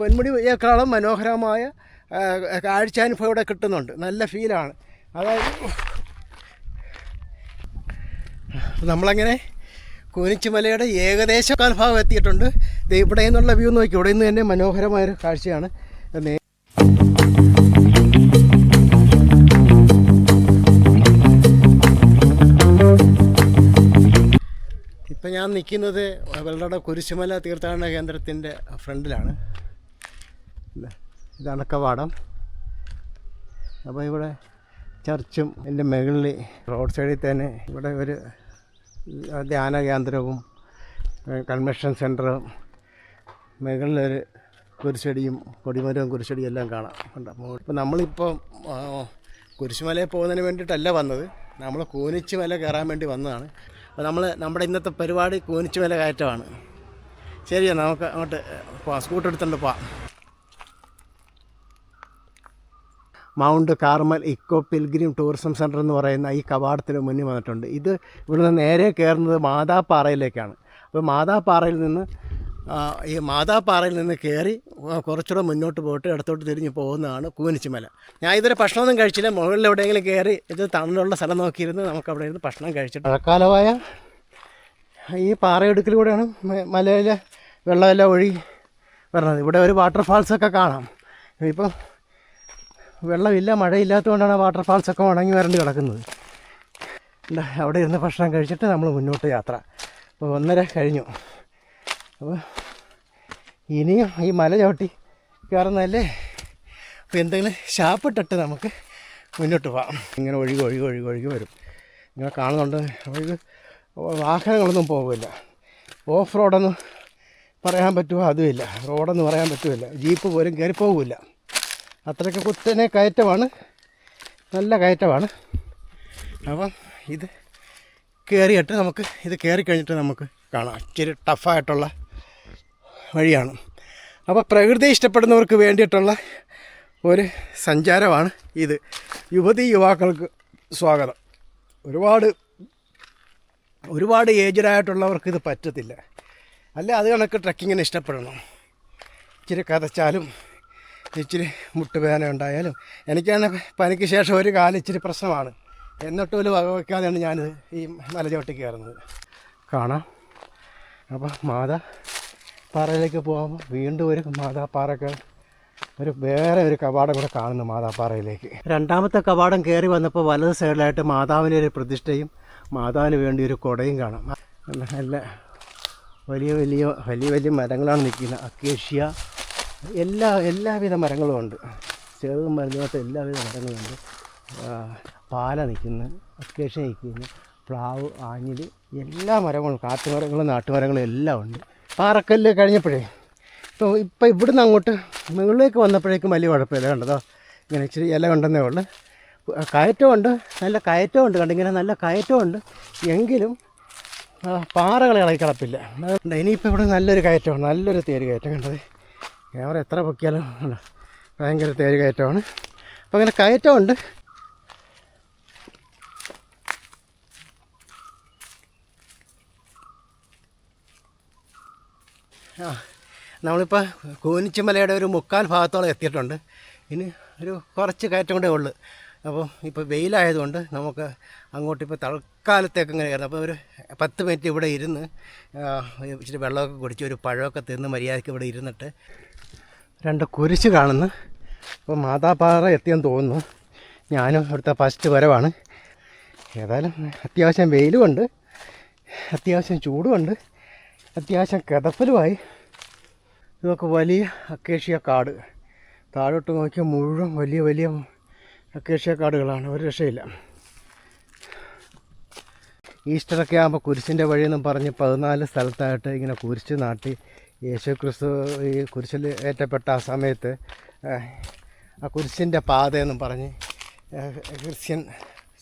പൊന്മുടിയേക്കാളും മനോഹരമായ കാഴ്ചാനുഭവം ഇവിടെ കിട്ടുന്നുണ്ട്. നല്ല ഫീലാണ്. അതായത് നമ്മളങ്ങനെ കൂനിച്ചുമലയുടെ ഏകദേശ കാൽഭാഗം എത്തിയിട്ടുണ്ട്. ഇവിടെ നിന്നുള്ള വ്യൂ നോക്കി. ഇവിടെ നിന്ന് തന്നെ മനോഹരമായൊരു കാഴ്ചയാണ്. ഇപ്പം ഞാൻ നിൽക്കുന്നത് വെള്ളയുടെ കുരിശുമല തീർത്ഥാടന കേന്ദ്രത്തിന്റെ ഫ്രണ്ടിലാണ്. ഇതാണ് കവാടം. അപ്പോൾ ഇവിടെ ചർച്ചും എന്റെ മുകളിൽ റോഡ് സൈഡിൽ തന്നെ ഇവിടെ ഒരു ധ്യാന കേന്ദ്രവും കൺവെൻഷൻ സെന്ററും മുകളിലൊരു കുരിശടിയും കൊടിമരവും കുരിശടിയും എല്ലാം കാണാം. ഉണ്ട് ഇപ്പം നമ്മളിപ്പം ആ, കുരിശുമലയിൽ പോകുന്നതിന് വേണ്ടിയിട്ടല്ല വന്നത്. നമ്മൾ കൂനിച്ചുമല കയറാൻ വേണ്ടി വന്നതാണ്. അപ്പോൾ നമ്മൾ നമ്മുടെ ഇന്നത്തെ പരിപാടി കൂനിച്ചുമല കയറ്റമാണ്. ശരിയാണ് നമുക്ക് അങ്ങോട്ട് സ്കൂട്ടർ എടുത്തുകൊണ്ട് പോവാം. Mount Carmel eco pilgrim tourism centre എന്ന് പറയുന്ന ഈ കവാടത്തിന് മുന്നിൽ വന്നിട്ടുണ്ട്. ഇത് ഇവിടുന്ന് നേരെ കയറുന്നത് മാതാപ്പാറയിലേക്കാണ്. അപ്പോൾ മാതാപ്പാറയിൽ നിന്ന് ഈ മാതാപ്പാറയിൽ നിന്ന് കയറി കുറച്ചുകൂടെ മുന്നോട്ട് പോയിട്ട് ഇടത്തോട്ട് തിരിഞ്ഞ് പോകുന്നതാണ് കൂനിച്ചുമല. ഞാൻ ഇതുവരെ ഭക്ഷണമൊന്നും കഴിച്ചില്ല. മുകളിൽ എവിടെയെങ്കിലും കയറി ഇത് തണലുള്ള സ്ഥലം നോക്കിയിരുന്ന് നമുക്ക് അവിടെ ഇരുന്ന് ഭക്ഷണം കഴിച്ചിട്ട്. മഴക്കാലമായ ഈ പാറയിടുക്കിലൂടെയാണ് മ- മലയിലെ വെള്ളമെല്ലാം ഒഴുകി വരണത് ഇവിടെ ഒരു വാട്ടർഫാൾസൊക്കെ കാണാം. ഇപ്പം വെള്ളമില്ല മഴയില്ലാത്തതുകൊണ്ടാണ് വാട്ടർഫാൾസൊക്കെ ഉണങ്ങി വരണ്ട് കിടക്കുന്നത്. അവിടെ ഇരുന്ന് ഭക്ഷണം കഴിച്ചിട്ട് നമ്മൾ മുന്നോട്ട് യാത്ര. അപ്പോൾ ഒന്നര കഴിഞ്ഞു. അപ്പോൾ ഇനിയും ഈ മല ചവിട്ടി കയറുന്നതല്ലേ? അപ്പോൾ എന്തെങ്കിലും ഷാപ്പിട്ടിട്ട് നമുക്ക് മുന്നോട്ട് പോകാം ഇങ്ങനെ ഒഴുകി ഒഴുകി ഒഴുകി ഒഴുകി വരും. ഇങ്ങനെ കാണുന്നുണ്ട്. വാഹനങ്ങളൊന്നും പോകില്ല ഓഫ് റോഡൊന്നും പറയാൻ പറ്റുമോ? അതുമില്ല. റോഡെന്ന് പറയാൻ പറ്റുമില്ല ജീപ്പ് പോലും കയറി പോകില്ല അത്രയ്ക്ക് കുത്തനെ കയറ്റമാണ്. നല്ല കയറ്റമാണ്. അപ്പം ഇത് കയറിയിട്ട് നമുക്ക് ഇത് കയറി കഴിഞ്ഞിട്ട് നമുക്ക് കാണാം. ഇച്ചിരി ടഫായിട്ടുള്ള വഴിയാണ്. അപ്പോൾ പ്രകൃതി ഇഷ്ടപ്പെടുന്നവർക്ക് വേണ്ടിയിട്ടുള്ള ഒരു സഞ്ചാരമാണ് ഇത്. യുവതി യുവാക്കൾക്ക് സ്വാഗതം. ഒരുപാട് ഒരുപാട് ഏജ്ഡായിട്ടുള്ളവർക്ക് ഇത് പറ്റത്തില്ല. അല്ല അത് കണക്ക് ട്രക്കിങ്ങിന് ഇഷ്ടപ്പെടണം. ഇച്ചിരി കതച്ചാലും ഇച്ചിരി മുട്ടുവേദന ഉണ്ടായാലും എനിക്കാണ് പനിക്ക് ശേഷം ഒരു കാലം ഇച്ചിരി പ്രശ്നമാണ്. എന്നിട്ട് പോലും വകവയ്ക്കാതെയാണ് ഞാനിത് ഈ മലചോട്ടി കയറുന്നത്. കാണാം. അപ്പോൾ മാതാ പാറയിലേക്ക് പോകുമ്പോൾ വീണ്ടും ഒരു മാതാ പാറക്ക് ഒരു വേറെ ഒരു കവാടം കൂടെ കാണുന്നു മാതാപ്പാറയിലേക്ക്. രണ്ടാമത്തെ കവാടം കയറി വന്നപ്പോൾ വലത് സൈഡിലായിട്ട് മാതാവിന്റെ ഒരു പ്രതിഷ്ഠയും മാതാവിന് വേണ്ടി ഒരു കുടയും കാണാം. നല്ല വലിയ വലിയ വലിയ വലിയ മരങ്ങളാണ് നിൽക്കുന്നത്. അക്കേഷ്യ എല്ലാ എല്ലാവിധ മരങ്ങളും ഉണ്ട്. ചെറുതും വലുതുമായിട്ട് എല്ലാവിധ മരങ്ങളുണ്ട് പാല നിൽക്കുന്നു അക്കേഷ നിൽക്കുന്നു പ്ലാവ് ആഞ്ഞിൽ എല്ലാ മരങ്ങളും കാട്ടുമരങ്ങളും നാട്ടുമരങ്ങളും എല്ലാം ഉണ്ട്. പാറക്കല്ല് കഴിഞ്ഞപ്പോഴേ ഇപ്പോൾ ഇപ്പോൾ ഇവിടുന്ന് അങ്ങോട്ട് മുകളിലേക്ക് വന്നപ്പോഴേക്കും വലിയ കുഴപ്പമില്ല. കണ്ടതോ? ഇങ്ങനെ ഇച്ചിരി ഇല ഉണ്ടെന്നേ ഉള്ളു. കയറ്റമുണ്ട് നല്ല കയറ്റമുണ്ട്. കണ്ടിങ്ങനെ നല്ല കയറ്റമുണ്ട്. എങ്കിലും പാറകളെ ഇളകി കിടപ്പില്ല. ഇനിയിപ്പോൾ ഇവിടെ നല്ലൊരു കയറ്റമാണ്. നല്ലൊരു തേര് കയറ്റം. കണ്ടത് ക്യാമറ എത്ര പൊക്കിയാലും ഭയങ്കര തേര് കയറ്റമാണ് അപ്പോൾ അങ്ങനെ കയറ്റമുണ്ട്. ആ നമ്മളിപ്പോൾ കൂനിച്ചുമലയുടെ ഒരു മുക്കാൽ ഭാഗത്തോളം എത്തിയിട്ടുണ്ട്. ഇനി ഒരു കുറച്ച് കയറ്റം കൂടെ ഉള്ളു. അപ്പോൾ ഇപ്പോൾ വെയിലായതുകൊണ്ട് നമുക്ക് അങ്ങോട്ട് ഇപ്പോൾ തൽക്കാലത്തേക്ക് ഇങ്ങനെ കയറുന്നു അപ്പോൾ ഒരു പത്ത് മിനിറ്റ് ഇവിടെ ഇരുന്ന് ഇച്ചിരി വെള്ളമൊക്കെ കുടിച്ച് ഒരു പഴമൊക്കെ തിന്ന് മര്യാദയ്ക്ക് ഇവിടെ ഇരുന്നിട്ട് രണ്ട് കുരിശ് കാണുന്നു. അപ്പോൾ മാതാപാറ എത്തിയെന്ന് തോന്നുന്നു. ഞാനും ഇവിടുത്തെ ഫസ്റ്റ് വരവാണ്. ഏതായാലും അത്യാവശ്യം വെയിലുമുണ്ട്. അത്യാവശ്യം ചൂടുമുണ്ട്. അത്യാവശ്യം കിതപ്പലുമായി. ഇതൊക്കെ വലിയ അക്കേഷ്യ കാട്. താഴോട്ട് നോക്കിയാൽ മുഴുവൻ വലിയ വലിയ അക്കേഷ്യ കാടുകളാണ്. ഒരു രക്ഷയില്ല. ഈസ്റ്ററൊക്കെ ആകുമ്പോൾ കുരിശിന്റെ വഴിയെന്നും പറഞ്ഞ് പതിനാല് സ്ഥലത്തായിട്ട് ഇങ്ങനെ കുരിശ് നാട്ടി യേശു ക്രിസ്തു ഈ കുരിശിൽ ഏറ്റപ്പെട്ട ആ സമയത്ത് ആ, കുരിശിന്റെ പാതയെന്നും പറഞ്ഞ് ക്രിസ്ത്യൻ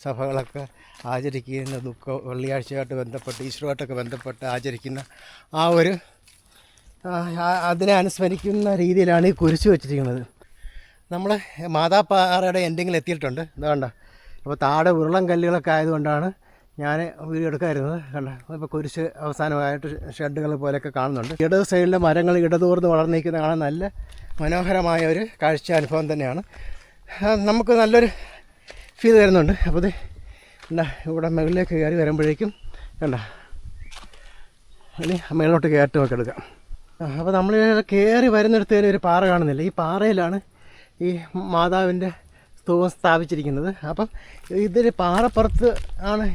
സഭകളൊക്കെ ആചരിക്കുന്ന ദുഃഖ വെള്ളിയാഴ്ചയായിട്ട് ബന്ധപ്പെട്ട് ഈശ്വരമായിട്ടൊക്കെ ബന്ധപ്പെട്ട് ആചരിക്കുന്ന ആ ഒരു അതിനെ അനുസ്മരിക്കുന്ന രീതിയിലാണ് ഈ കുരിശ് വെച്ചിരിക്കുന്നത്. നമ്മൾ മാതാപ്പാറയുടെ എൻഡിങ്ങിൽ എത്തിയിട്ടുണ്ട്. ഇതാണ്ട അപ്പോൾ താഴെ ഉരുളം കല്ലുകളൊക്കെ ആയതുകൊണ്ടാണ് ഞാൻ വീഡിയോ എടുക്കായിരുന്നത് കണ്ട. ഇപ്പോൾ കുരിശ് അവസാനമായിട്ട് ഷെഡുകൾ പോലെയൊക്കെ കാണുന്നുണ്ട്. ഇടത് സൈഡിലെ മരങ്ങൾ ഇടതൂർന്ന് വളർന്നിരിക്കുന്ന കാണാൻ നല്ല മനോഹരമായ ഒരു കാഴ്ച അനുഭവം തന്നെയാണ് നമുക്ക് നല്ലൊരു ഫീൽ തരുന്നുണ്ട് അപ്പോൾ ഇത് ഇവിടെ മുകളിലേക്ക് കയറി വരുമ്പോഴേക്കും കണ്ട. ഇനി മേലോട്ട് കയറ്റമൊക്കെ എടുക്കാം. അപ്പോൾ നമ്മൾ കയറി വരുന്നിടത്ത് തന്നെ ഒരു പാറ കാണുന്നില്ല. ഈ പാറയിലാണ് ഈ മാതാവിന്റെ സ്തൂപം സ്ഥാപിച്ചിരിക്കുന്നത്. അപ്പം ഇതിൽ പാറപ്പുറത്ത് ആണ്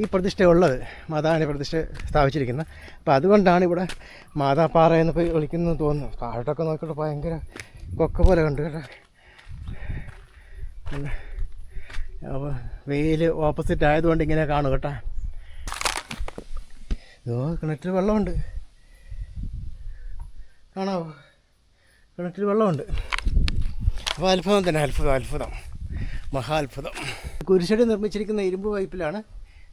ഈ പ്രതിഷ്ഠയുള്ളത്. മാതാവിന്റെ പ്രതിഷ്ഠ സ്ഥാപിച്ചിരിക്കുന്നത്. അപ്പോൾ അതുകൊണ്ടാണ് ഇവിടെ മാതാപ്പാറ എന്ന് പോയി വിളിക്കുന്നത് തോന്നുന്നു. താഴോട്ടൊക്കെ നോക്കിയിട്ട് ഭയങ്കര കൊക്ക പോലെ കണ്ടു കേട്ടോ. അപ്പോൾ വെയിൽ ഓപ്പോസിറ്റ് ആയതുകൊണ്ട് ഇങ്ങനെ കാണും കേട്ടോ. കിണറ്റിൽ വെള്ളമുണ്ട്. കാണാവോ? കിണറ്റിൽ വെള്ളമുണ്ട്. അപ്പോൾ അത്ഭുതം തന്നെ അത്ഭുതം അത്ഭുതം. മഹാത്ഭുതം കുരിശടി നിർമ്മിച്ചിരിക്കുന്ന ഇരുമ്പ് പൈപ്പിലാണ്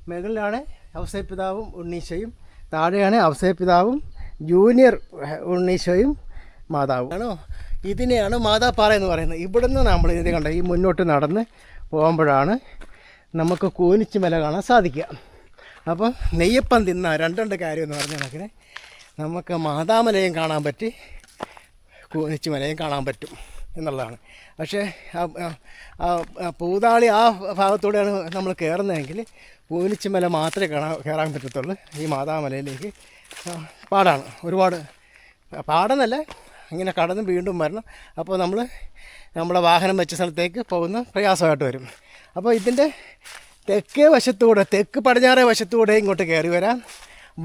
മുകളിലാണ് അവസരപിതാവും ഉണ്ണീശയും. താഴെയാണ് അവസരപിതാവും ജൂനിയർ ഉണ്ണീശയും മാതാവും. ആണോ? ഇതിനെയാണ് മാതാപ്പാറ എന്ന് പറയുന്നത്. ഇവിടുന്ന് നമ്മൾ ഇത് കണ്ട ഈ മുന്നോട്ട് നടന്ന് പോകുമ്പോഴാണ് നമുക്ക് കൂനിച്ച് മല കാണാൻ സാധിക്കുക. അപ്പോൾ നെയ്യപ്പം തിന്ന രണ്ട് കാര്യം എന്ന് പറഞ്ഞ കണക്കിന് നമുക്ക് മാതാമലയും കാണാൻ പറ്റി കൂനിച്ച് മലയും കാണാൻ പറ്റും. എന്നുള്ളതാണ്. പക്ഷേ പൂതാളി ആ ഭാഗത്തൂടെയാണ് നമ്മൾ കയറുന്നതെങ്കിൽ പൂനിച്ചുമല മാത്രമേ കാണാൻ കയറാൻ പറ്റത്തുള്ളൂ. ഈ മാതാമലയിലേക്ക് പാടാണ്. ഒരുപാട് പാടെന്നല്ല ഇങ്ങനെ കടന്ന് വീണ്ടും വരണം. അപ്പോൾ നമ്മൾ നമ്മുടെ വാഹനം വെച്ച സ്ഥലത്തേക്ക് പോകുന്ന പ്രയാസമായിട്ട് വരും. അപ്പോൾ ഇതിന്റെ തെക്കേ വശത്തൂടെ തെക്ക് പടിഞ്ഞാറേ വശത്തൂടെ ഇങ്ങോട്ട് കയറി വരാം.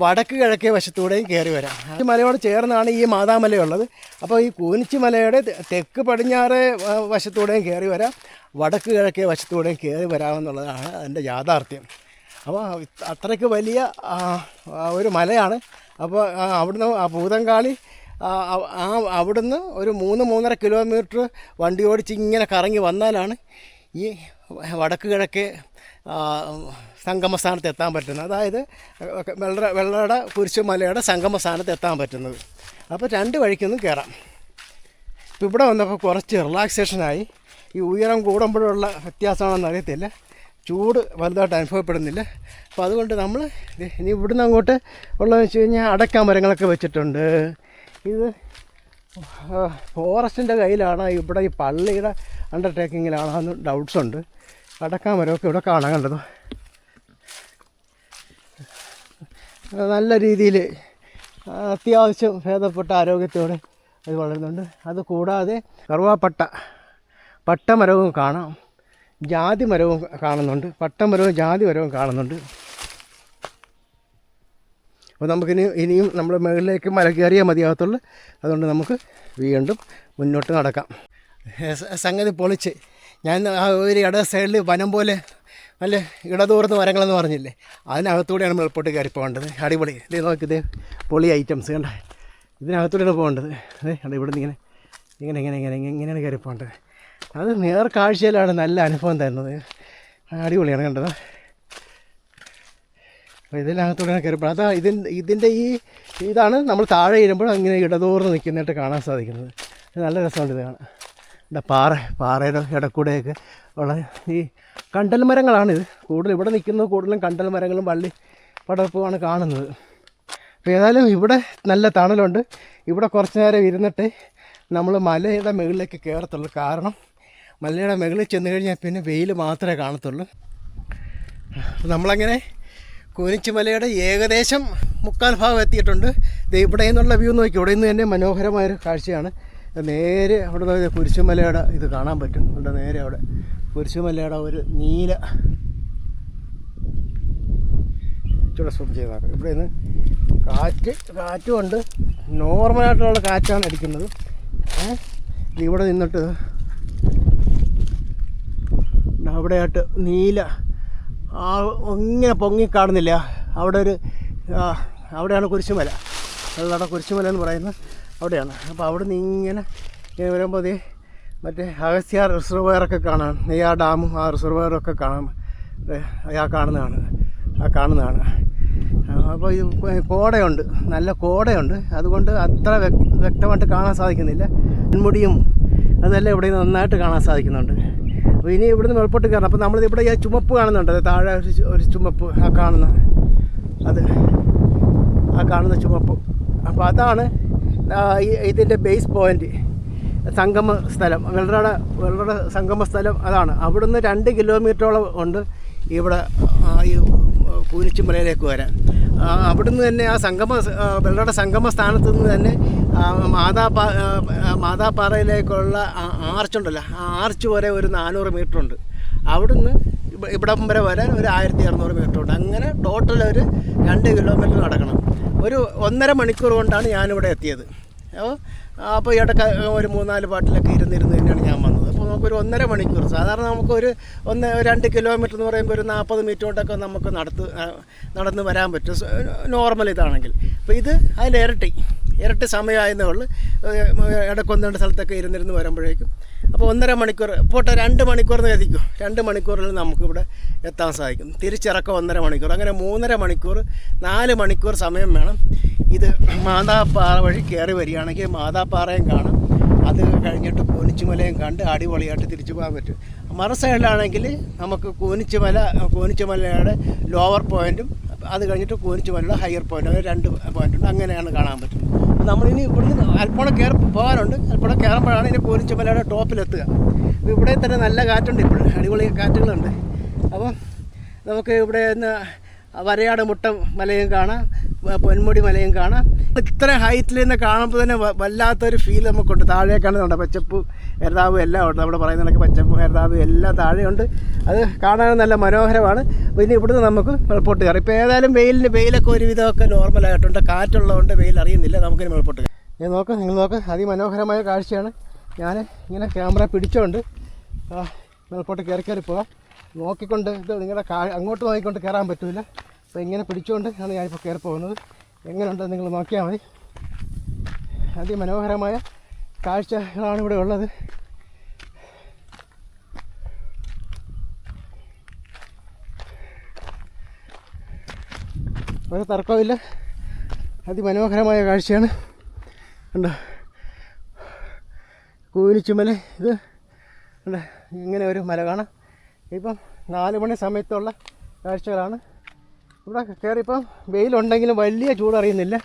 വടക്ക് കിഴക്കേ വശത്തൂടെയും കയറി വരാം. മലയോട് ചേർന്നാണ് ഈ മാതാമലയുള്ളത് അപ്പോൾ ഈ കൂനിച്ചി മലയുടെ തെക്ക് പടിഞ്ഞാറ് വശത്തൂടെയും കയറി വരാം. വടക്ക് കിഴക്കേ വശത്തൂടെയും കയറി വരാമെന്നുള്ളതാണ് അതിന്റെ യാഥാർത്ഥ്യം. അപ്പോൾ അത്രയ്ക്ക് വലിയ ഒരു മലയാണ്. അപ്പോൾ അവിടുന്ന് ആ ഭൂതങ്കാളി ആ, അവിടുന്ന് ഒരു മൂന്ന് മൂന്നര കിലോമീറ്റർ വണ്ടി ഓടിച്ച് ഇങ്ങനെ കറങ്ങി വന്നാലാണ് ഈ വടക്ക് കിഴക്കേ സംഗമസ്ഥാനത്ത് എത്താൻ പറ്റുന്നത്. അതായത് വെള്ള വെള്ളയുടെ കുരിശുമലയുടെ സംഗമസ്ഥാനത്ത് എത്താൻ പറ്റുന്നത്. അപ്പോൾ രണ്ട് വഴിക്കൊന്നും കയറാം ഇപ്പോൾ ഇവിടെ വന്നപ്പോൾ കുറച്ച് റിലാക്സേഷനായി. ഈ ഉയരം കൂടുമ്പോഴുള്ള വ്യത്യാസമാണെന്ന് അറിയത്തില്ല. ചൂട് വലുതായിട്ട് അനുഭവപ്പെടുന്നില്ല. അപ്പോൾ അതുകൊണ്ട് നമ്മൾ ഇനി ഇവിടുന്ന് അങ്ങോട്ട് ഉള്ളതെന്ന് വെച്ച് കഴിഞ്ഞാൽ അടയ്ക്കാൻ മരങ്ങളൊക്കെ വെച്ചിട്ടുണ്ട്. ഇത് ഫോറസ്റ്റിന്റെ കയ്യിലാണ്. ഇവിടെ ഈ പള്ളിയുടെ അണ്ടർടേക്കിങ്ങിലാണെന്ന് ഡൗട്ട്സ് ഉണ്ട്. അടക്കാൻ മരമൊക്കെ ഇവിടെ കാണാൻ കണ്ടത്? നല്ല രീതിയിൽ അത്യാവശ്യം ഭേദപ്പെട്ട ആരോഗ്യത്തോടെ അത് വളരുന്നുണ്ട്. അത് കൂടാതെ കറുവാപ്പട്ട പട്ടമരവും കാണാം ജാതി മരവും കാണുന്നുണ്ട്. പട്ടമരവും ജാതി മരവും കാണുന്നുണ്ട്. അപ്പോൾ നമുക്കിനി ഇനിയും നമ്മൾ മുകളിലേക്ക് മല കയറിയാൽ മതിയാകത്തുള്ളൂ. അതുകൊണ്ട് നമുക്ക് വീണ്ടും മുന്നോട്ട് നടക്കാം. സംഗതി പൊളിച്ച്. ഞാൻ ആ ഒരു ഇട സൈഡിൽ വനം പോലെ നല്ല ഇടതൂർന്ന് മരങ്ങളെന്ന് പറഞ്ഞില്ലേ? അതിനകത്തൂടെയാണ് നമ്മൾ എളുപ്പട്ട് കയറി പോകേണ്ടത്. അടിപൊളി. ഇത് നോക്കി ഇതേ പൊളി ഐറ്റംസ് കണ്ട? ഇതിനകത്തൂടെയാണ് പോകേണ്ടത്. അതെ കണ്ട ഇവിടെ ഇങ്ങനെ ഇങ്ങനെ ഇങ്ങനെ ഇങ്ങനെ ഇങ്ങനെ ഇങ്ങനെയാണ് കയറി പോകേണ്ടത്. അത് നേർ കാഴ്ചയിലാണ് നല്ല അനുഭവം തരുന്നത്. അടിപൊളിയാണ് കണ്ടത്. അപ്പോൾ ഇതിനകത്തൂടെ കയറിപ്പോൾ അതാ ഇതിൻ ഇതിന്റെ ഈ ഇതാണ് നമ്മൾ താഴെ ഇരുമ്പോൾ അങ്ങനെ ഇടതൂർന്ന് നിൽക്കുന്നതായിട്ട് കാണാൻ സാധിക്കുന്നത്. നല്ല രസമുണ്ട് ഇത് ഇവിടെ പാറ പാറയുടെ ഇടക്കൂടെയൊക്കെ ഉള്ള ഈ കണ്ടൽ മരങ്ങളാണിത്. കൂടുതൽ ഇവിടെ നിൽക്കുന്നത് കൂടുതലും കണ്ടൽ മരങ്ങളും വള്ളി പടർപ്പുമാണ് കാണുന്നത്. അപ്പോൾ ഏതായാലും ഇവിടെ നല്ല തണലുണ്ട്. ഇവിടെ കുറച്ച് നേരം ഇരുന്നിട്ട് നമ്മൾ മലയുടെ മുകളിലേക്ക് കയറത്തുള്ളൂ. കാരണം മലയുടെ മുകളിൽ ചെന്ന് കഴിഞ്ഞാൽ പിന്നെ വെയിൽ മാത്രമേ കാണത്തുള്ളൂ. നമ്മളങ്ങനെ കൂനിച്ചുമലയുടെ ഏകദേശം മുക്കാൽ ഭാഗം എത്തിയിട്ടുണ്ട്. ഇവിടെ നിന്നുള്ള വ്യൂ നോക്കി. ഇവിടെ നിന്ന് തന്നെ മനോഹരമായൊരു കാഴ്ചയാണ്. നേരെ അവിടെ നിന്ന് കുരിശുമലയുടെ ഇത് കാണാൻ പറ്റും. അവിടെ നേരെ അവിടെ കുരിശുമലയുടെ ഒരു നീല ഇച്ചിരി സൂം ഇവിടെ നിന്ന് കാറ്റ് കാറ്റും ഉണ്ട്. നോർമലായിട്ടുള്ള കാറ്റാണ് അടിക്കുന്നത്. ഇവിടെ നിന്നിട്ട് അവിടെയായിട്ട് നീല ആ ഇങ്ങനെ പൊങ്ങി കാണുന്നില്ല. അവിടെ ഒരു അവിടെയാണ് കുരിശുമല. അവിടെ കുരിശുമല എന്ന് പറയുന്നത് അവിടെയാണ്. അപ്പോൾ അവിടെ നിന്ന് ഇങ്ങനെ ഇങ്ങനെ വരുമ്പോൾ അതേ മറ്റേ അഗസ്യ റിസർവയറൊക്കെ കാണാം. നെയ്യാ ഡാമും ആ റിസർവയറൊക്കെ കാണാം. അയാൾ കാണുന്നതാണ്. ആ കാണുന്നതാണ്. അപ്പോൾ ഇത് കോടയുണ്ട്. നല്ല കോടയുണ്ട്. അതുകൊണ്ട് അത്ര വ്യക്തമായിട്ട് കാണാൻ സാധിക്കുന്നില്ല. മുടിയും അതെല്ലാം ഇവിടെ നന്നായിട്ട് കാണാൻ സാധിക്കുന്നുണ്ട്. അപ്പോൾ ഇനി ഇവിടുന്ന് വെളുപ്പോട്ട് കയറണം. അപ്പോൾ നമ്മൾ ഇവിടെ ഈ ചുമപ്പ് കാണുന്നുണ്ട്. താഴെ ഒരു ഒരു ചുമപ്പ് ആ കാണുന്ന അത് ആ കാണുന്ന ചുമപ്പ്. അപ്പോൾ അതാണ് ഇതിന്റെ ബേസ് പോയിന്റ് സംഗമ സ്ഥലം. വെള്ളറട വെള്ളറട സംഗമ സ്ഥലം അതാണ്. അവിടുന്ന് രണ്ട് കിലോമീറ്ററോളം ഉണ്ട് ഇവിടെ ഈ കൂനിച്ചുമലയിലേക്ക് വരാൻ. അവിടുന്ന് തന്നെ ആ സംഗമ വെള്ളറട സംഗമ സ്ഥാനത്ത് നിന്ന് തന്നെ മാതാപാ മാതാപ്പാറയിലേക്കുള്ള ആർച്ച് ആർച്ചുണ്ടല്ലോ ആ ആർച്ച് വരെ ഒരു നാനൂറ് മീറ്റർ ഉണ്ട്. അവിടുന്ന് ഇവ- ഇവിടം വരെ വരാൻ ഒരു ആയിരത്തി അറുന്നൂറ് മീറ്റർ ഉണ്ട്. അങ്ങനെ ടോട്ടൽ ഒരു രണ്ട് കിലോമീറ്റർ നടക്കണം. ഒരു ഒന്നര മണിക്കൂർ കൊണ്ടാണ് ഞാനിവിടെ എത്തിയത്. അപ്പോൾ അപ്പോൾ ഇടയ്ക്ക് ഒരു മൂന്നാൽ പാട്ടിലൊക്കെ ഇരുന്നിരുന്ന് തന്നെയാണ് ഞാൻ വന്നത്. അപ്പോൾ നമുക്കൊരു ഒന്നര മണിക്കൂർ സാധാരണ നമുക്കൊരു ഒന്ന് രണ്ട് കിലോമീറ്റർ എന്ന് പറയുമ്പോൾ ഒരു നാൽപ്പത് മീറ്റർ കൊണ്ടൊക്കെ നമുക്ക് നടത്ത് നടന്ന് വരാൻ പറ്റും. നോർമൽ ഇതാണെങ്കിൽ. അപ്പോൾ ഇത് അതിൽ ഇരട്ടി ഇരട്ടി സമയമായെന്നേ ഉള്ളൂ. ഇടയ്ക്കൊന്ന് രണ്ട് സ്ഥലത്തൊക്കെ ഇരുന്നിരുന്ന് വരുമ്പോഴേക്കും. അപ്പോൾ ഒന്നര മണിക്കൂർ പോട്ടെ രണ്ട് മണിക്കൂർ എന്ന് കരുതിക്കും രണ്ട് മണിക്കൂറിൽ നമുക്കിവിടെ എത്താൻ സാധിക്കും. തിരിച്ചിറക്കം ഒന്നര മണിക്കൂർ. അങ്ങനെ മൂന്നര മണിക്കൂർ നാല് മണിക്കൂർ സമയം വേണം. ഇത് മാതാപ്പാറ വഴി കയറി വരികയാണെങ്കിൽ മാതാപ്പാറയും കാണാം. അത് കഴിഞ്ഞിട്ട് കോനിച്ചുമലയും കണ്ട് അടിപൊളിയായിട്ട് തിരിച്ചു പോകാൻ പറ്റും. മറു സൈഡിലാണെങ്കിൽ നമുക്ക് കൂനിച്ചുമല കൂനിച്ചുമലയുടെ ലോവർ പോയിന്റും അത് കഴിഞ്ഞിട്ട് കൂനിച്ചുമലയുടെ ഹയർ പോയിന്റ് രണ്ട് പോയിന്റ് ഉണ്ട്. അങ്ങനെയാണ് കാണാൻ പറ്റുന്നത്. നമ്മളിനി ഇവിടുന്ന് അല്പം കയറി പോകാനുണ്ട്. അല്പം കയറുമ്പോഴാണ് ഇനി കൂനിച്ചുമലയുടെ ടോപ്പിലെത്തുക ഇവിടെ തന്നെ നല്ല കാറ്റുണ്ട് ഇപ്പോൾ അടിപൊളി കാറ്റുകളുണ്ട്. അപ്പം നമുക്ക് ഇവിടെ നിന്ന് വരയാട് മുട്ട മലയും കാണാം. പൊന്മുടി മലയും കാണാം. ഇത്ര ഹൈറ്റിൽ നിന്ന് കാണുമ്പോൾ തന്നെ വല്ലാത്തൊരു ഫീൽ നമുക്കുണ്ട്. താഴേക്കാണ് നമ്മുടെ പച്ചപ്പ് ഹരിതാവും എല്ലാം ഉണ്ട്. നമ്മൾ പറയുന്ന കണക്ക് പച്ചപ്പ് ഹരിതാവും എല്ലാം താഴെയുണ്ട്. അത് കാണാൻ നല്ല മനോഹരമാണ്. പിന്നെ ഇവിടുന്ന് നമുക്ക് വെളുപ്പോട്ട് കയറാം. ഇപ്പോൾ ഏതായാലും വെയിലിന് വെയിലൊക്കെ ഒരുവിധമൊക്കെ നോർമലായിട്ടുണ്ട് കാറ്റുള്ളതുകൊണ്ട് വെയിൽ അറിയുന്നില്ല. നമുക്കിനി വെളുപ്പോട്ട് കയറാം. ഞാൻ നോക്കാം. നിങ്ങൾ നോക്ക്. അതിമനോഹരമായ കാഴ്ചയാണ്. ഞാൻ ഇങ്ങനെ ക്യാമറ പിടിച്ചോണ്ട് ആ, കയറി കയറി പോവാം. നോക്കിക്കൊണ്ട് ഇത് നിങ്ങളുടെ അങ്ങോട്ട് നോക്കിക്കൊണ്ട് കയറാൻ പറ്റില്ല അപ്പോൾ ഇങ്ങനെ പിടിച്ചുകൊണ്ട് ആണ് ഞാനിപ്പോൾ കയറി പോകുന്നത്. എങ്ങനെയുണ്ടെന്ന് നിങ്ങൾ നോക്കിയാൽ മതി. അതിമനോഹരമായ കാഴ്ചകളാണ് ഇവിടെ ഉള്ളത്. ഒരു തർക്കമില്ല അതിമനോഹരമായ കാഴ്ചയാണ്. ഉണ്ടോ കൂലിച്ചുമല ഇത്. ഇങ്ങനെ ഒരു മല കാണാം. ഇപ്പം നാല് മണി സമയത്തുള്ള കാഴ്ചകളാണ്. ഇവിടെ കയറിയപ്പം വെയിലുണ്ടെങ്കിലും വലിയ ചൂടറിയുന്നില്ല.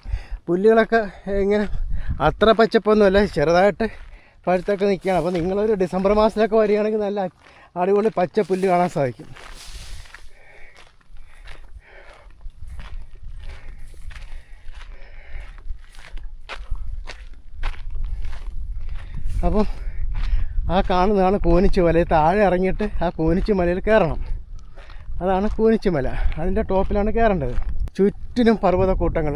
പുല്ലുകളൊക്കെ ഇങ്ങനെ അത്ര പച്ചപ്പൊന്നുമല്ല ചെറുതായിട്ട് പഴുത്തൊക്കെ നിൽക്കുകയാണ്. അപ്പോൾ നിങ്ങളൊരു ഡിസംബർ മാസത്തിലൊക്കെ വരികയാണെങ്കിൽ നല്ല അടിപൊളി പച്ച പുല്ല് കാണാൻ സാധിക്കും. അപ്പം ആ കാണുന്നതാണ് കോനിച്ച് മലയിൽ താഴെ ഇറങ്ങിയിട്ട് ആ കോനിച്ച് മലയിൽ കയറണം. അതാണ് കൂനിച്ചുമല. അതിന്റെ ടോപ്പിലാണ് കയറേണ്ടത്. ചുറ്റിനും പർവത കൂട്ടങ്ങൾ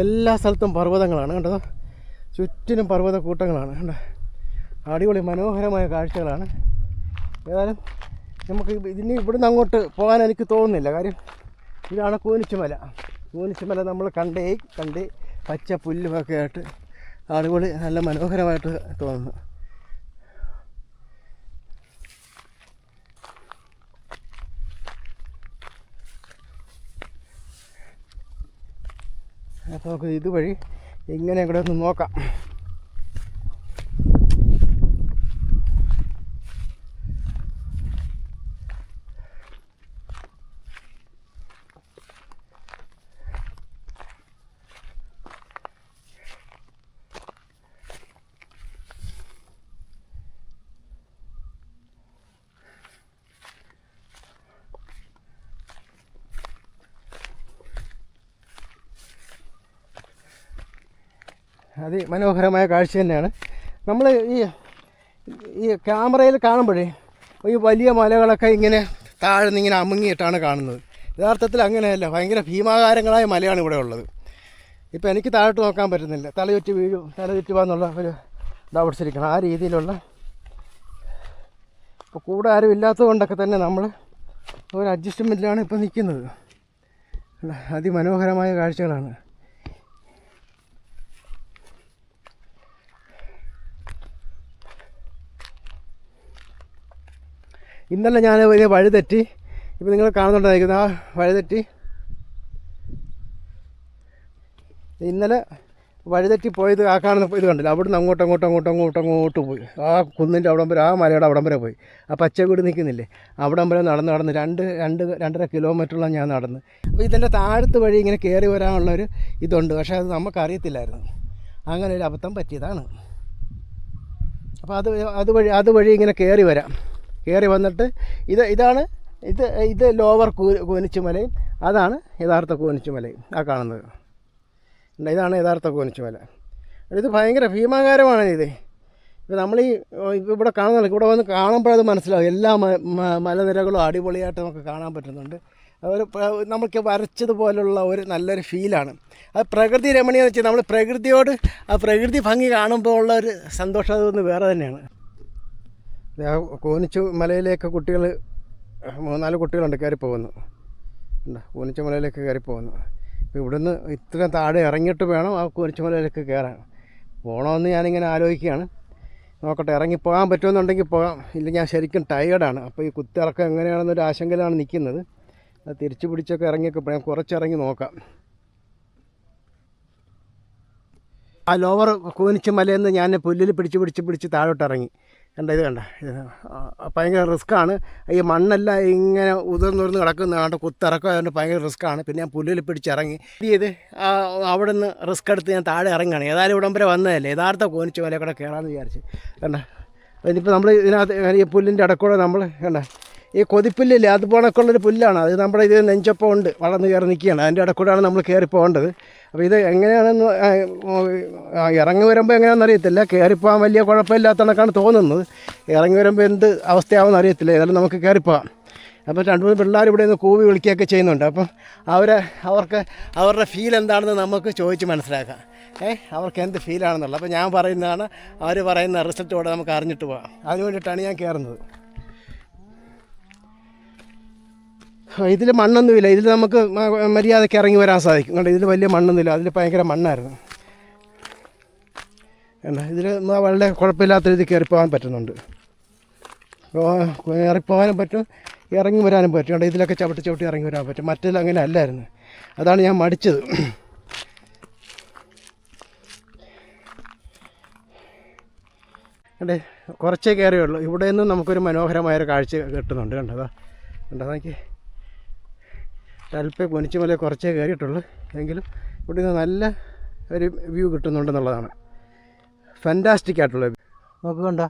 എല്ലാ സ്ഥലത്തും പർവതങ്ങളാണ് കണ്ടോ ചുറ്റിനും പർവത കൂട്ടങ്ങളാണ് കണ്ടോ? അടിപൊളി മനോഹരമായ കാഴ്ചകളാണ്. ഏതായാലും നമുക്ക് ഇതിന് ഇവിടുന്ന് അങ്ങോട്ട് പോകാൻ എനിക്ക് തോന്നുന്നില്ല. കാര്യം ഇതാണ് കൂനിച്ചുമല. കൂനിച്ചുമല നമ്മൾ കണ്ടേ കണ്ടേ. പച്ച പുല്ലുമൊക്കെ ആയിട്ട് അടിപൊളി നല്ല മനോഹരമായിട്ട് തോന്നുന്നു. അപ്പോൾ നമുക്ക് ഇതുവഴി ഇങ്ങനെ ഇവിടെ ഒന്ന് നോക്കാം. അത് മനോഹരമായ കാഴ്ച തന്നെയാണ്. നമ്മൾ ഈ ഈ ക്യാമറയിൽ കാണുമ്പോഴേ ഈ വലിയ മലകളൊക്കെ ഇങ്ങനെ താഴ്ന്ന് ഇങ്ങനെ അമുങ്ങിയിട്ടാണ് കാണുന്നത്. യഥാർത്ഥത്തിൽ അങ്ങനെയല്ല ഭയങ്കര ഭീമാകാരങ്ങളായ മലയാണ് ഇവിടെ ഉള്ളത്. ഇപ്പം എനിക്ക് താഴോട്ട് നോക്കാൻ പറ്റുന്നില്ല. തലചുറ്റി വീഴും തലചുറ്റി പോകാന്നുള്ള ഒരു ഡൗട്ട്സിരിക്കണം ആ രീതിയിലുള്ള ഇപ്പോൾ കൂടെ ആരും ഇല്ലാത്തത് കൊണ്ടൊക്കെ തന്നെ നമ്മൾ ഒരു അഡ്ജസ്റ്റ്മെന്റിലാണ് ഇപ്പോൾ നിൽക്കുന്നത്. അതിമനോഹരമായ കാഴ്ചകളാണ്. ഇന്നലെ ഞാൻ ഒരു വഴുതെറ്റി ഇപ്പോൾ നിങ്ങൾ കാണുന്നുണ്ടായിരിക്കുന്നത് ആ വഴുതെറ്റി ഇന്നലെ വഴുതെറ്റി പോയത് ആ കാണുന്ന ഇത് കണ്ടില്ല? അവിടുന്ന് അങ്ങോട്ടും അങ്ങോട്ട് അങ്ങോട്ട് അങ്ങോട്ട് അങ്ങോട്ട് പോയി. ആ കുന്നിന്റെ അവിടം വരെ ആ മലയുടെ അവിടം വരെ പോയി. ആ പച്ച വീട് നിൽക്കുന്നില്ലേ? അവിടം വരെ നടന്ന് നടന്ന് രണ്ട് രണ്ട് രണ്ടര കിലോമീറ്ററോളം ഞാൻ നടന്ന്. അപ്പോൾ ഇതിന്റെ താഴത്ത് വഴി ഇങ്ങനെ കയറി വരാനുള്ളൊരു ഇതുണ്ട്. പക്ഷേ അത് നമുക്കറിയത്തില്ലായിരുന്നു. അങ്ങനെ ഒരു അബദ്ധം പറ്റിയതാണ്. അപ്പോൾ അത് അതുവഴി അതുവഴി ഇങ്ങനെ കയറി വരാം. കയറി വന്നിട്ട് ഇത് ഇതാണ് ഇത് ഇത് ലോവർ കൂനിച്ചുമലയും അതാണ് യഥാർത്ഥ കൂനിച്ചുമലയും ആ കാണുന്നത്. ഇതാണ് യഥാർത്ഥ കൂനിച്ചുമല ഇത് ഭയങ്കര ഭീമാകാരമാണ് ഇത്. ഇപ്പോൾ നമ്മൾ ഈ ഇവിടെ കാണുന്നില്ല ഇവിടെ വന്ന് കാണുമ്പോഴത് മനസ്സിലാവും. എല്ലാ മലനിരകളും അടിപൊളിയായിട്ട് നമുക്ക് കാണാൻ പറ്റുന്നുണ്ട്. പ്ര- നമുക്ക് വരച്ചതുപോലുള്ള ഒരു നല്ലൊരു ഫീലാണ്. അത് പ്രകൃതി രമണീയം വെച്ചാൽ നമ്മൾ പ്രകൃതിയോട് ആ പ്രകൃതി ഭംഗി കാണുമ്പോൾ ഉള്ള ഒരു സന്തോഷം അതൊന്ന് വേറെ തന്നെയാണ്. കോനിച്ചു മലയിലേക്ക് കുട്ടികൾ മൂന്നാൽ കുട്ടികളുണ്ട് കയറി പോകുന്നു കോനിച്ചു മലയിലേക്ക് കയറി പോകുന്നു ഇപ്പോൾ ഇവിടുന്ന് ഇത്രയും താഴെ ഇറങ്ങിയിട്ട് വേണം ആ കോനിച്ചു മലയിലേക്ക് കയറാൻ. പോകണമെന്ന് ഞാനിങ്ങനെ ആലോചിക്കുകയാണ്. നോക്കട്ടെ ഇറങ്ങി പോകാൻ പറ്റുമെന്നുണ്ടെങ്കിൽ പോകാം. ഇല്ലെങ്കിൽ ഞാൻ ശരിക്കും ടയേർഡാണ് അപ്പോൾ ഈ കുത്തിറക്കം എങ്ങനെയാണെന്നൊരു ആശങ്കയിലാണ് നിൽക്കുന്നത്. അത് തിരിച്ചു പിടിച്ചൊക്കെ ഇറങ്ങിയൊക്കെ പോയാൽ കുറച്ചിറങ്ങി നോക്കാം. ആ ലോവർ കൂനിച്ച് മലയിൽ നിന്ന് ഞാൻ പുല്ലിൽ പിടിച്ച് പിടിച്ച് പിടിച്ച് താഴോട്ട് ഇറങ്ങി കണ്ട ഇത് കണ്ട? ഇത് ഭയങ്കര റിസ്ക്കാണ് ഈ മണ്ണെല്ലാം ഇങ്ങനെ ഉതിർന്നുതിർന്ന് കിടക്കുന്നതുകൊണ്ട് കുത്തിറക്കം അതുകൊണ്ട് ഭയങ്കര റിസ്ക്കാണ് പിന്നെ ഞാൻ പുല്ലിൽ പിടിച്ചിറങ്ങി. ഇത് അവിടെ നിന്ന് റിസ്ക് എടുത്ത് ഞാൻ താഴെ ഇറങ്ങുകയാണ്. ഏതായാലും വരെ വന്നതല്ലേ. യഥാർത്ഥ കോനിച്ച് മലയൊക്കെ കയറാമെന്ന് വിചാരിച്ച്. കണ്ട? ഇനിയിപ്പോൾ നമ്മൾ ഇതിനകത്ത് ഈ പുല്ലിന്റെ ഇടക്കൂടെ നമ്മൾ കണ്ട? ഈ കൊതിപ്പുല്ലില്ലേ? അത് പോണക്കുള്ളൊരു പുല്ലാണ്. അത് നമ്മുടെ ഇത് നെഞ്ചൊപ്പം ഉണ്ട്. വളർന്ന് കയറി നിൽക്കുകയാണ്. അതിന്റെ ഇടക്കൂടെയാണ് നമ്മൾ കയറി പോകേണ്ടത്. അപ്പോൾ ഇത് എങ്ങനെയാണെന്ന് ഇറങ്ങി വരുമ്പോൾ എങ്ങനെയാണെന്ന് അറിയത്തില്ല. കയറിപ്പോകാൻ വലിയ കുഴപ്പമില്ലാത്ത കണക്കാണ് തോന്നുന്നത്. ഇറങ്ങി വരുമ്പോൾ എന്ത് അവസ്ഥയാവുമെന്ന് അറിയത്തില്ല. ഏതായാലും നമുക്ക് കയറിപ്പോകാം. അപ്പോൾ രണ്ട് മൂന്ന് പിള്ളേർ ഇവിടെ നിന്ന് കൂവി വിളിക്കുകയൊക്കെ ചെയ്യുന്നുണ്ട്. അപ്പം അവരെ അവർക്ക് അവരുടെ ഫീൽ എന്താണെന്ന് നമുക്ക് ചോദിച്ച് മനസ്സിലാക്കാം. ഏ? അവർക്ക് എന്ത് ഫീലാണെന്നുള്ളത് അപ്പോൾ ഞാൻ പറയുന്നതാണ് അവർ പറയുന്ന റിസൾട്ടോടെ നമുക്ക് അറിഞ്ഞിട്ട് പോകാം. അതിന് വേണ്ടിയിട്ടാണ് ഞാൻ കയറുന്നത്. ഇതിൽ മണ്ണൊന്നുമില്ല ഇതിൽ നമുക്ക് മര്യാദയ്ക്ക് ഇറങ്ങി വരാൻ സാധിക്കും. കണ്ടോ ഇതിൽ വലിയ മണ്ണൊന്നുമില്ല അതിൽ ഭയങ്കര മണ്ണായിരുന്നു. കണ്ടോ ഇതിൽ വളരെ കുഴപ്പമില്ലാത്ത രീതിയിൽ കയറിപ്പോകാൻ പറ്റുന്നുണ്ട്. ഇറങ്ങിപ്പോകാനും പറ്റും ഇറങ്ങി വരാനും പറ്റും. കണ്ടോ ഇതിലൊക്കെ ചവിട്ടി ചവിട്ടി ഇറങ്ങി വരാൻ പറ്റും. മറ്റേതിൽ അങ്ങനെ അല്ലായിരുന്നു. അതാണ് ഞാൻ മടിച്ചത്. കണ്ടേ കുറച്ചേ കയറിയുള്ളൂ. ഇവിടെ നിന്നും നമുക്കൊരു മനോഹരമായൊരു കാഴ്ച കിട്ടുന്നുണ്ട്. കണ്ടതാ കണ്ടതാക്കി അല്പം കുനിച്ചുമല കുറച്ചേ കയറിയിട്ടുള്ളൂ. എങ്കിലും ഇവിടെ നിന്ന് നല്ല ഒരു വ്യൂ കിട്ടുന്നുണ്ടെന്നുള്ളതാണ്. ഫാന്റാസ്റ്റിക് ആയിട്ടുള്ള. നമുക്ക് കണ്ട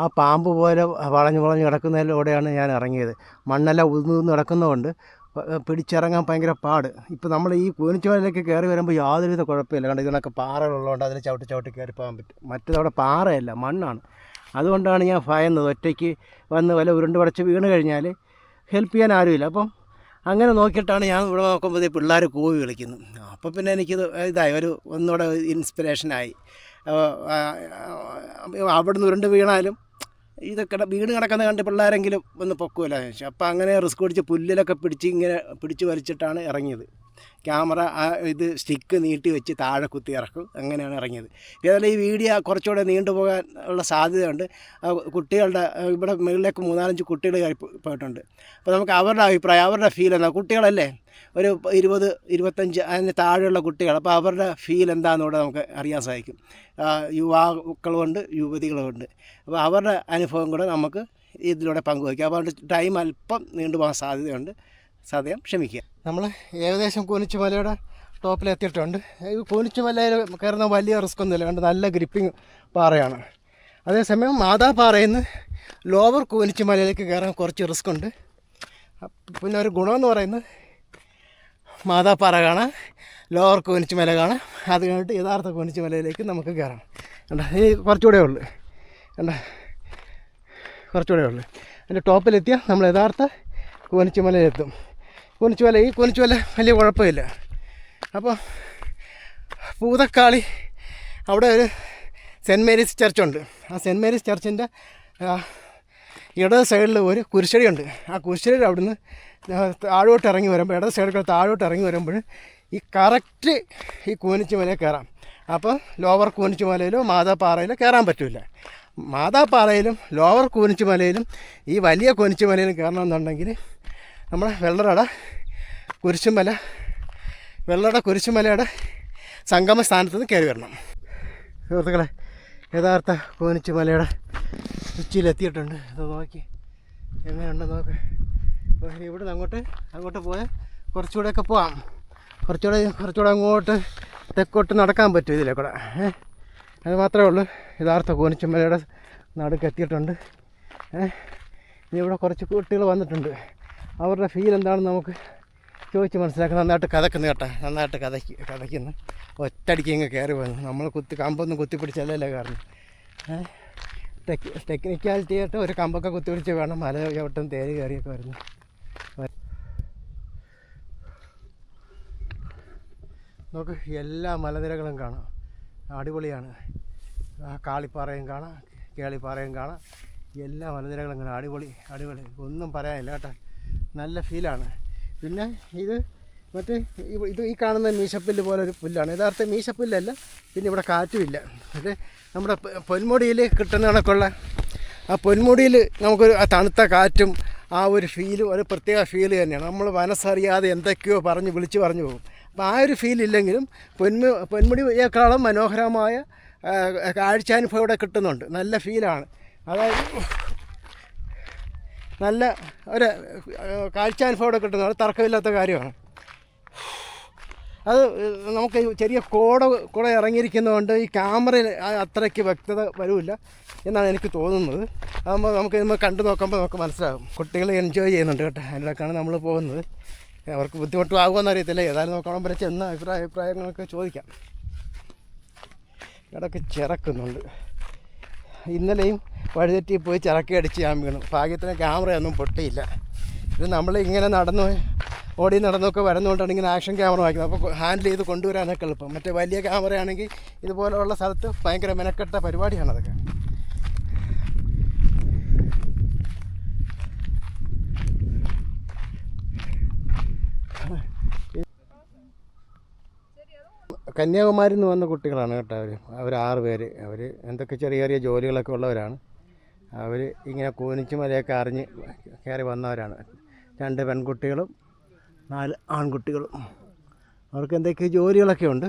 ആ പാമ്പ് പോലെ വളഞ്ഞ് വളഞ്ഞ് കിടക്കുന്നതിലൂടെയാണ് ഞാൻ ഇറങ്ങിയത്. മണ്ണെല്ലാം ഉതിർന്ന് കിടക്കുന്നതുകൊണ്ട് പിടിച്ചിറങ്ങാൻ ഭയങ്കര പാട്. ഇപ്പോൾ നമ്മൾ ഈ കൂനിച്ചുമലയിലേക്ക് കയറി വരുമ്പോൾ യാതൊരുവിധ കുഴപ്പമില്ല. കണ്ട ഇതിനൊക്കെ പാറകളുള്ളതുകൊണ്ട് അതിൽ ചവിട്ടി ചവിട്ടി കയറി പോകാൻ പറ്റും. മറ്റേതവിടെ പാറയല്ല മണ്ണാണ്. അതുകൊണ്ടാണ് ഞാൻ ഭയന്നത്. ഒറ്റയ്ക്ക് വന്ന് വല്ല ഉരുണ്ട് പടച്ച് വീണ് കഴിഞ്ഞാൽ ഹെൽപ്പ് ചെയ്യാൻ ആരുമില്ല. അപ്പം അങ്ങനെ നോക്കിയിട്ടാണ് ഞാൻ ഇവിടെ നോക്കുമ്പോൾ പിള്ളേർ കൂവി വിളിക്കുന്നു. അപ്പോൾ പിന്നെ എനിക്കിത് ഇതായി ഒരു ഒന്നുകൂടെ ഇൻസ്പിറേഷനായി അവിടുന്ന് ഉരുണ്ട് വീണാലും ഇതൊക്കെ വീണ് കിടക്കുന്ന കണ്ട് പിള്ളേരെങ്കിലും ഒന്ന് പൊക്കുമല്ലോ ചോദിച്ചു അപ്പോൾ അങ്ങനെ റിസ്ക് പിടിച്ച് പുല്ലിലൊക്കെ പിടിച്ച് ഇങ്ങനെ പിടിച്ച് വലിച്ചിട്ടാണ് ഇറങ്ങിയത്. ക്യാമറ ആ ഇത് സ്റ്റിക്ക് നീട്ടി വെച്ച് താഴെ കുത്തി ഇറക്കും. അങ്ങനെയാണ് ഇറങ്ങിയത്. ഏതായാലും ഈ വീഡിയോ കുറച്ചുകൂടെ നീണ്ടുപോകാൻ ഉള്ള സാധ്യതയുണ്ട്. കുട്ടികളുടെ ഇവിടെ മുകളിലേക്ക് മൂന്നാലഞ്ച് കുട്ടികൾ പോയിട്ടുണ്ട്. അപ്പോൾ നമുക്ക് അവരുടെ അഭിപ്രായം അവരുടെ ഫീൽ എന്താ? കുട്ടികളല്ലേ? ഒരു ഇരുപത് ഇരുപത്തഞ്ച് അതിന് താഴെയുള്ള കുട്ടികൾ. അപ്പോൾ അവരുടെ ഫീൽ എന്താണെന്നൂടെ നമുക്ക് അറിയാൻ സാധിക്കും. യുവാക്കളുമുണ്ട് യുവതികളുമുണ്ട് അപ്പോൾ അവരുടെ അനുഭവം കൂടെ നമുക്ക് ഇതിലൂടെ പങ്കുവയ്ക്കാം. അപ്പോൾ ടൈം അല്പം നീണ്ടുപോകാൻ സാധ്യതയുണ്ട്. സദ്യം ക്ഷമിക്കുക. നമ്മൾ ഏകദേശം കൂനിച്ചുമലയുടെ ടോപ്പിലെത്തിയിട്ടുണ്ട്. കൂനിച്ചുമലയിൽ കയറുന്ന വലിയ റിസ്ക് ഒന്നുമില്ല. കണ്ട്? നല്ല ഗ്രിപ്പിംഗ് പാറയാണ്. അതേസമയം മാതാ പാറയിൽ നിന്ന് ലോവർ കൂനിച്ചുമലയിലേക്ക് കയറാൻ കുറച്ച് റിസ്ക് ഉണ്ട്. പിന്നെ ഒരു ഗുണമെന്ന് പറയുന്നത് മാതാപ്പാറ കാണാം ലോവർ കൂനിച്ചുമല കാണാം. അത് കഴിഞ്ഞിട്ട് യഥാർത്ഥ കൂനിച്ചുമലയിലേക്ക് നമുക്ക് കയറാം. കണ്ട? ഈ കുറച്ചുകൂടെ ഉള്ളു. കണ്ട? കുറച്ചുകൂടെ ഉള്ളു. അതിന്റെ ടോപ്പിലെത്തിയാൽ നമ്മൾ യഥാർത്ഥ കൂനിച്ചുമലയിലെത്തും. കൂനിച്ചുമല ഈ കൂനിച്ചുമല വലിയ കുഴപ്പമില്ല. അപ്പോൾ പൂതക്കാളി അവിടെ ഒരു സെന്റ് മേരീസ് ചർച്ചുണ്ട്. ആ സെന്റ് മേരീസ് ചർച്ചിന്റെ ഇടത് സൈഡിൽ ഒരു കുരിശടിയുണ്ട്. ആ കുരിശടിയുടെ അവിടുന്ന് താഴോട്ട് ഇറങ്ങി വരുമ്പോൾ ഇടത് സൈഡിൽ താഴോട്ട് ഇറങ്ങി വരുമ്പോൾ ഈ കറക്റ്റ് ഈ കൂനിച്ചുമലയിൽ കയറാം. അപ്പോൾ ലോവർ കൂനിച്ചുമലയിലോ മാതാപ്പാറയിലോ കയറാൻ പറ്റില്ല മാതാപ്പാറയിലും ലോവർ കൂനിച്ചുമലയിലും ഈ വലിയ കൂനിച്ചുമലയിലും കയറണമെന്നുണ്ടെങ്കിൽ നമ്മുടെ വെള്ളറട കുരിശുമല വെള്ളറട കുരിശുമലയുടെ സംഗമ സ്ഥാനത്ത് നിന്ന് കയറി വരണം. സുഹൃത്തുക്കളെ യഥാർത്ഥ കോനിച്ചുമലയുടെ ഉച്ചിയിലെത്തിയിട്ടുണ്ട്. ഇത് നോക്കി. എങ്ങനെയുണ്ട് നോക്ക്. അപ്പോൾ നിന്ന് അങ്ങോട്ട് അങ്ങോട്ട് പോയാൽ കുറച്ചുകൂടെയൊക്കെ പോവാം. കുറച്ചുകൂടെ കുറച്ചുകൂടെ അങ്ങോട്ട് തെക്കോട്ട് നടക്കാൻ പറ്റും ഇതിലെ കൂടെ. അത് മാത്രമേ ഉള്ളൂ. യഥാർത്ഥ കോനിച്ചുമലയുടെ നടുക്ക് എത്തിയിട്ടുണ്ട്. ഇനി ഇവിടെ കുറച്ച് കുട്ടികൾ വന്നിട്ടുണ്ട്. അവരുടെ ഫീൽ എന്താണെന്ന് നമുക്ക് ചോദിച്ച് മനസ്സിലാക്കി. നന്നായിട്ട് കഥക്കുന്നു കേട്ടോ. നന്നായിട്ട് കഥയ്ക്ക് കഥയ്ക്കുന്നു ഒറ്റടിക്ക് ഇങ്ങ് കയറി വന്നു. നമ്മൾ കുത്തി കമ്പൊന്നും കുത്തിപ്പിടിച്ചല്ലേ കാരണം? ഏ? ടെക് ടെക്നിക്കാലിറ്റി ആയിട്ട് ഒരു കമ്പൊക്കെ കുത്തിപ്പിടിച്ച് വേണം. മല ചവിട്ടും തേര് കയറിയൊക്കെ വരുന്നു. നമുക്ക് എല്ലാ മലനിരകളും കാണാം. അടിപൊളിയാണ്. കാളിപ്പാറയും കാണാം കേളിപ്പാറയും കാണാം. എല്ലാ മലനിരകളും കാണാം. അടിപൊളി അടിപൊളി. ഒന്നും പറയാനില്ല കേട്ടോ. നല്ല ഫീലാണ്. പിന്നെ ഇത് മറ്റേ ഇത് ഈ കാണുന്ന മീശപ്പുല്ല് പോലെ ഒരു പുല്ലാണ്. യഥാർത്ഥ മീശപ്പുല്ലല്ല പിന്നെ ഇവിടെ കാറ്റുമില്ല. അത് നമ്മുടെ പൊന്മുടിയിൽ കിട്ടുന്ന കണക്കുള്ള ആ പൊന്മുടിയിൽ നമുക്കൊരു ആ തണുത്ത കാറ്റും ആ ഒരു ഫീലും ഒരു പ്രത്യേക ഫീൽ തന്നെയാണ്. നമ്മൾ മനസ്സറിയാതെ എന്തൊക്കെയോ പറഞ്ഞ് വിളിച്ചു പറഞ്ഞു പോകും. അപ്പോൾ ആ ഒരു ഫീൽ ഇല്ലെങ്കിലും പൊന്മു പൊന്മുടിയേക്കാളും മനോഹരമായ കാഴ്ചാനുഭവം ഇവിടെ കിട്ടുന്നുണ്ട്. നല്ല ഫീലാണ്. അതായത് നല്ല ഒരു കാഴ്ചാനുഭവം ഇവിടെ കിട്ടുന്നത്. തർക്കമില്ലാത്ത കാര്യമാണ്. അത് നമുക്ക് ചെറിയ കോട കൂടെ ഇറങ്ങിയിരിക്കുന്നതുകൊണ്ട് ഈ ക്യാമറയിൽ അത്രയ്ക്ക് വ്യക്തത വരില്ല എന്നാണ് എനിക്ക് തോന്നുന്നത്. അതാകുമ്പോൾ നമുക്ക് കണ്ടു നോക്കുമ്പോൾ നമുക്ക് മനസ്സിലാകും. കുട്ടികൾ എൻജോയ് ചെയ്യുന്നുണ്ട് കേട്ടോ. അതിലൊക്കെയാണ് നമ്മൾ പോകുന്നത്. അവർക്ക് ബുദ്ധിമുട്ടാകുമെന്ന് അറിയത്തില്ല. ഏതായാലും നോക്കണം വരെ ചെന്ന് അഭിപ്രായ അഭിപ്രായങ്ങളൊക്കെ ചോദിക്കാം. ഇടയ്ക്ക് ചിറക്കുന്നുണ്ട്. ഇന്നലെയും വഴിതെറ്റി പോയി ചിറക്കി അടിച്ച് ഞാൻ വീണു. ഭാഗ്യത്തിന് ക്യാമറയൊന്നും പൊട്ടിയില്ല. ഇത് നമ്മൾ ഇങ്ങനെ നടന്നു ഓടി നടന്നൊക്കെ വരുന്നതുകൊണ്ടാണ് ഇങ്ങനെ ആക്ഷൻ ക്യാമറ വാങ്ങിക്കുന്നത് അപ്പോൾ ഹാൻഡിൽ ചെയ്ത് കൊണ്ടുവരാനൊക്കെ എളുപ്പം. മറ്റേ വലിയ ക്യാമറയാണെങ്കിൽ ഇതുപോലെയുള്ള സ്ഥലത്ത് ഭയങ്കര മെനക്കെട്ട പരിപാടിയാണ് അതൊക്കെ കന്യാകുമാരിയിൽ നിന്ന് വന്ന കുട്ടികളാണ് കേട്ടോ അവർ അവർ ആറ് പേര്. അവർ എന്തൊക്കെ ചെറിയ ചെറിയ ജോലികളൊക്കെ ഉള്ളവരാണ്. അവർ ഇങ്ങനെ കൂനിച്ചു മലയൊക്കെ അറിഞ്ഞ് കയറി വന്നവരാണ്. രണ്ട് പെൺകുട്ടികളും നാല് ആൺകുട്ടികളും. അവർക്ക് എന്തൊക്കെ ജോലികളൊക്കെ ഉണ്ട്?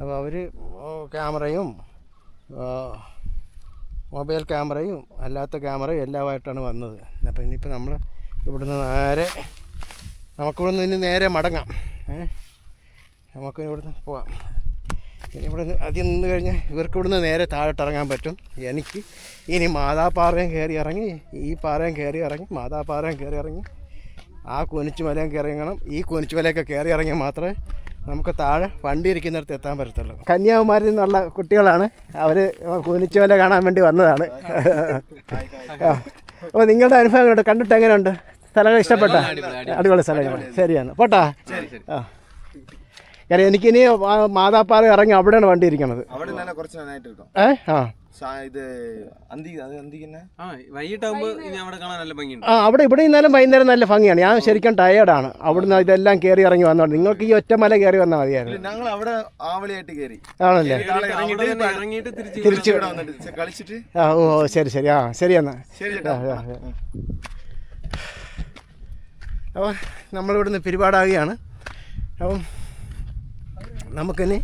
അപ്പോൾ അവർ ക്യാമറയും മൊബൈൽ ക്യാമറയും അല്ലാത്ത ക്യാമറയും എല്ലാമായിട്ടാണ് വന്നത്. അപ്പം ഇനിയിപ്പോൾ നമ്മൾ ഇവിടുന്ന് നേരെ നമുക്കിവിടുന്ന് ഇനി നേരെ മടങ്ങാം. നമുക്ക് ഇവിടുന്ന് പോവാം. ഇനി ഇവിടെ നിന്ന് ആദ്യം നിന്ന് കഴിഞ്ഞാൽ ഇവർക്ക് ഇവിടുന്ന് നേരെ താഴോട്ട് ഇറങ്ങാൻ പറ്റും. എനിക്ക് ഇനി മാതാപ്പാറയും കയറി ഇറങ്ങി ഈ പാറയും കയറി ഇറങ്ങി മാതാപ്പാറയും കയറി ഇറങ്ങി ആ കുനിച്ചുമലയും കയറി ഇറങ്ങണം. ഈ കുനിച്ചുമലയൊക്കെ കയറി ഇറങ്ങി മാത്രമേ നമുക്ക് താഴെ വണ്ടി ഇരിക്കുന്നിടത്ത് എത്താൻ പറ്റത്തുള്ളൂ. കന്യാകുമാരിൽ നിന്നുള്ള കുട്ടികളാണ് അവർ കുനിച്ചുമല കാണാൻ വേണ്ടി വന്നതാണ്. അപ്പോൾ നിങ്ങളുടെ അനുഭവം കണ്ടിട്ട് എങ്ങനെയുണ്ട്? സ്ഥലങ്ങൾ ഇഷ്ടപ്പെട്ട? അടിപൊളി സ്ഥലങ്ങൾ. ശരിയാണ്. പോട്ടാ? ആ. കാരണം എനിക്കിനി മാതാപ്പാറ ഇറങ്ങി അവിടെയാണ് വണ്ടി ഇരിക്കണത്. അവിടെ തന്നെ കുറച്ച് നന്നായിട്ട് ഇരിക്കും ഏ? ആ. ഇത് ആ അവിടെ ഇവിടെ നിന്നാലും വൈകുന്നേരം നല്ല ഭംഗിയാണ്. ഞാൻ ശരിക്കും ടയേർഡ് ആണ്. അവിടുന്ന് ഇതെല്ലാം കയറി ഇറങ്ങി വന്നോണ്ട്. നിങ്ങൾക്ക് ഈ ഒറ്റമല കയറി വന്നാൽ മതിയായിരുന്നു. ഞങ്ങൾ അവിടെ ആവളിയായിട്ട് കയറി ആണല്ലേ? തിരിച്ചു കളിച്ചിട്ട്? ആ ഓ ശരി ശരി. ആ ശരി എന്നാ. ശരി അപ്പോൾ നമ്മളിവിടുന്ന് പിരിപാടാകുകയാണ്. അപ്പം നമുക്കിനി